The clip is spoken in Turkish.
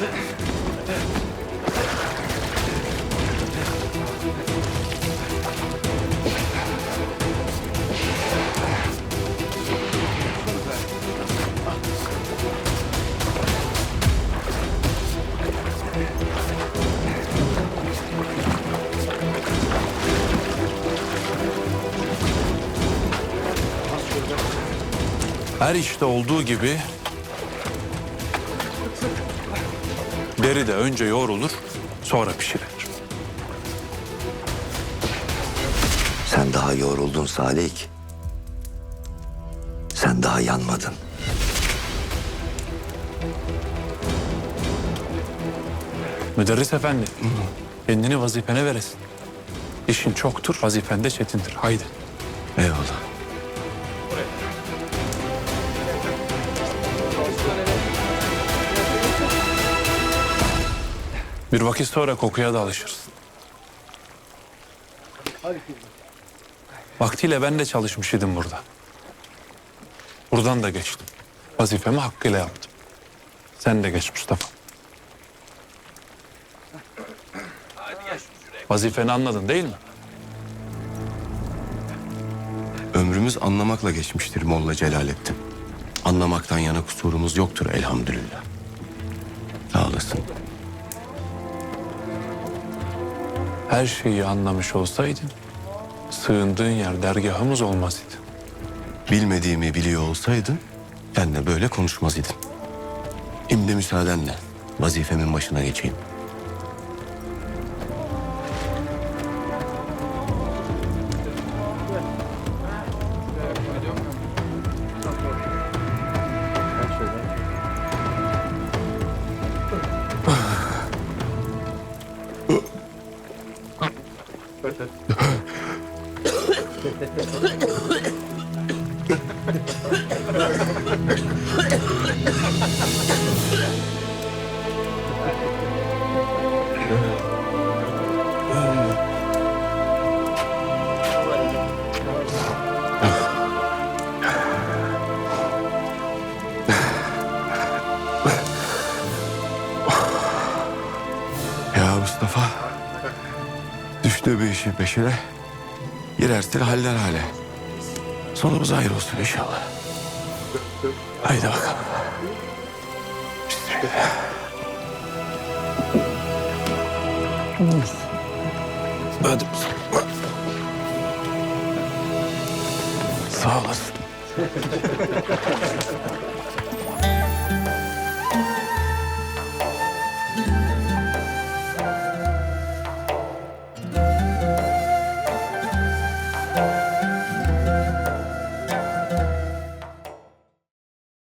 Her işte olduğu gibi deri de önce yoğrulur, sonra pişirilir. Sen daha yoruldun Salik. Sen daha yanmadın. Müderris efendi, kendini vazifene veresin. İşin çoktur, vazifen de çetindir. Haydi. Eyvallah. Bir vakit sonra kokuya da alışırsın. Vaktiyle ben de çalışmış idim burada. Buradan da geçtim. Vazifemi hakkıyla yaptım. Sen de geç Mustafa. Vazifeni anladın değil mi? Ömrümüz anlamakla geçmiştir Molla Celalettin. Anlamaktan yana kusurumuz yoktur elhamdülillah. Sağ olasın. Her şeyi anlamış olsaydın, sığındığın yer dergahımız olmaz idi. Bilmediğimi biliyor olsaydın sen de böyle konuşmaz idin. Şimdi müsaadenle vazifemin başına geçeyim. Ya Mustafa, düştü bir işin peşine, girersin haller hale. Sonumuz hayır olsun inşallah. Haydi bakalım. Hadi. Sağ olasın.